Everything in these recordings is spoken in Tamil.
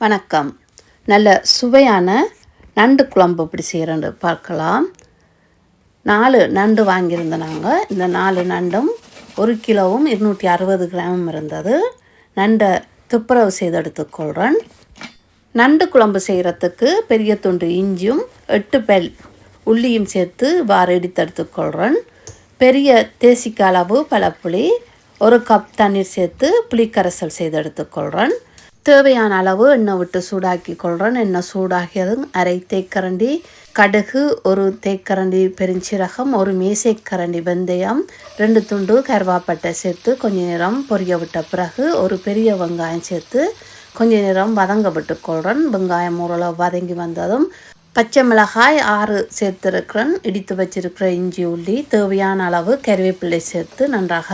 வணக்கம். நல்ல சுவையான நண்டு குழம்பு இப்படி செய்கிறேன்னு பார்க்கலாம். நாலு நண்டு வாங்கியிருந்தோம் நாங்கள் இந்த நாலு நண்டும் ஒரு கிலோவும் இருநூற்றி அறுபது கிராமும் இருந்தது. நண்டை துப்புரவு செய்து எடுத்துக்கொள்கிறேன் நண்டு குழம்பு செய்கிறதுக்கு பெரிய துண்டு இஞ்சியும் எட்டு பெல் உள்ளியும் சேர்த்து வார இடித்து எடுத்துக்கொள்கிறேன் பெரிய தேசிக்க அளவு பழப்புளி ஒரு கப் தண்ணீர் சேர்த்து புளிக்கரைசல் செய்து எடுத்துக்கொள்கிறேன் தேவையான அளவு எண்ணெய் விட்டு சூடாக்கி கொள்கிறேன் எண்ணெய் சூடாகியதும் அரை தேக்கரண்டி கடுகு ஒரு தேக்கரண்டி பெருஞ்சீரகம் ஒரு மேசைக்கரண்டி வெந்தயம் ரெண்டு துண்டு கருவாப்பட்டை சேர்த்து கொஞ்ச நேரம் பொரிய விட்ட பிறகு ஒரு பெரிய வெங்காயம் சேர்த்து கொஞ்ச நேரம் வதங்க விட்டு கொள்கிறேன் வெங்காயம் ஓரளவு வதங்கி வந்ததும் பச்சை மிளகாய் ஆறு சேர்த்துருக்கிறேன். இடித்து வச்சிருக்கிற இஞ்சி உள்ளி தேவையான அளவு கருவேப்பிள்ளை சேர்த்து நன்றாக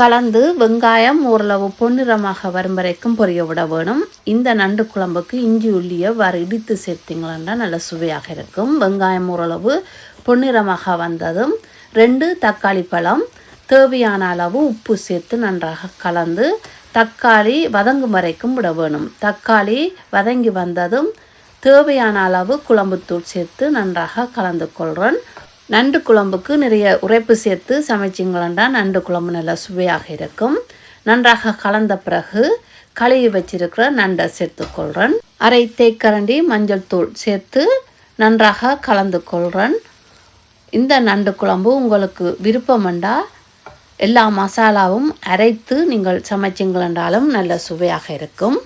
கலந்து வெங்காயம் ஓரளவு பொன்னிறமாக வரும் வரைக்கும் பொரிய விட வேணும். இந்த நண்டு குழம்புக்கு இஞ்சி உள்ளியை வர இடித்து சேர்த்திங்களா நல்ல சுவையாக இருக்கும். வெங்காயம் ஓரளவு பொன்னிறமாக வந்ததும் ரெண்டு தக்காளி பழம் தேவையான அளவு உப்பு சேர்த்து நன்றாக கலந்து தக்காளி வதங்கும் வரைக்கும் விட வேணும். தக்காளி வதங்கி வந்ததும் தேவையான அளவு குழம்புத்தூள் சேர்த்து நன்றாக கலந்து கொள்கிறேன் நண்டு குழம்புக்கு நிறைய உரைப்பு சேர்த்து சமைச்சிங்களா நண்டு குழம்பு நல்லா சுவையாக இருக்கும். நன்றாக கலந்த பிறகு கழுவி வச்சிருக்கிற நண்டை சேர்த்துக்கொள்கிறேன் அரை தேக்கரண்டி மஞ்சள் தூள் சேர்த்து நன்றாக கலந்து கொள்கிறேன் இந்த நண்டு குழம்பு உங்களுக்கு விருப்பமெண்டா எல்லா மசாலாவும் அரைத்து நீங்கள் சமைச்சிங்களென்றாலும் நல்ல சுவையாக இருக்கும்.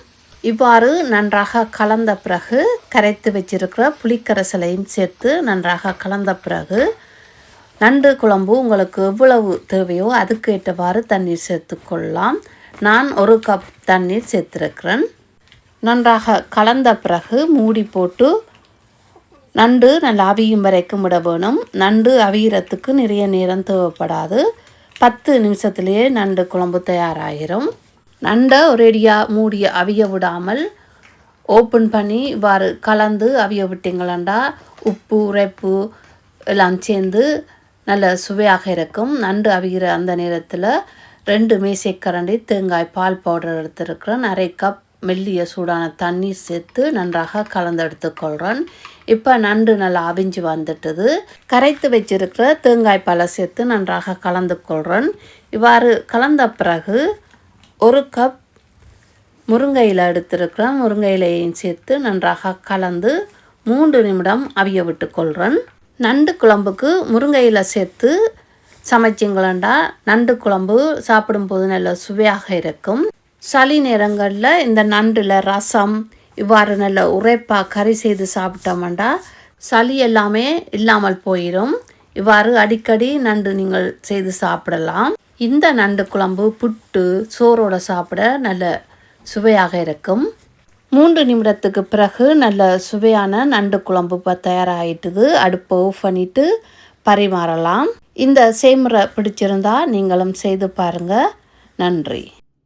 இவ்வாறு நன்றாக கலந்த பிறகு கரைத்து வச்சிருக்கிற புளிக்கரைசலையும் சேர்த்து நன்றாக கலந்த பிறகு நண்டு குழம்பு உங்களுக்கு எவ்வளவு தேவையோ அதுக்கு ஏற்றவாறு தண்ணீர் சேர்த்துக்கொள்ளலாம் நான் ஒரு கப் தண்ணீர் சேர்த்துருக்கிறேன். நன்றாக கலந்த பிறகு மூடி போட்டு நண்டு நல்லா அவியும் வரைக்கும் விட வேணும். நண்டு அவியறத்துக்கு நிறைய நேரம் தேவைப்படாது. பத்து நிமிஷத்துலேயே நண்டு குழம்பு தயாராகிரும் நண்டை ஒரேடியாக மூடிய அவிய விடாமல் ஓப்பன் பண்ணி இவ்வாறு கலந்து அவிய விட்டீங்களா உப்பு உரைப்பு எல்லாம் சேர்ந்து நல்ல சுவையாக இருக்கும். நண்டு அவிகிற அந்த நேரத்தில் ரெண்டு மேசைக்கரண்டி தேங்காய் பால் பவுடர் எடுத்துருக்கிறேன். அரை கப் மெல்லிய சூடான தண்ணீர் சேர்த்து நன்றாக கலந்து எடுத்துக்கொள்கிறேன் இப்போ நண்டு நல்லா அவிஞ்சு வந்துட்டது. கரைத்து வச்சிருக்கிற தேங்காய் பழம் சேர்த்து நன்றாக கலந்து கொள்கிறேன் இவ்வாறு கலந்த பிறகு ஒரு கப் முருங்கை இலை எடுத்திருக்கிறேன். முருங்கை இலையையும் சேர்த்து நன்றாக கலந்து மூன்று நிமிடம் அவிய விட்டு கொள்கிறேன் நண்டு குழம்புக்கு முருங்கை இலை சேர்த்து சமைச்சிங்களண்டா நண்டு குழம்பு சாப்பிடும்போது நல்ல சுவையாக இருக்கும். சளி நேரங்களில் இந்த நண்டில் ரசம் இவ்வாறு நல்ல உரைப்பாக கறி செய்து சாப்பிட்டோம்டா சளி எல்லாமே இல்லாமல் போயிடும் இவ்வாறு அடிக்கடி நண்டு நீங்கள் செய்து சாப்பிடலாம். இந்த நண்டு குழம்பு புட்டு சோறோட சாப்பிட நல்ல சுவையாக இருக்கும். மூன்று நிமிடத்துக்கு பிறகு நல்ல சுவையான நண்டு குழம்பு இப்போ தயாராகிட்டுது அடுப்பை ஆஃப் பண்ணிவிட்டு பரிமாறலாம். இந்த செய்முறை பிடிச்சிருந்தா நீங்களும் செய்து பாருங்கள் நன்றி.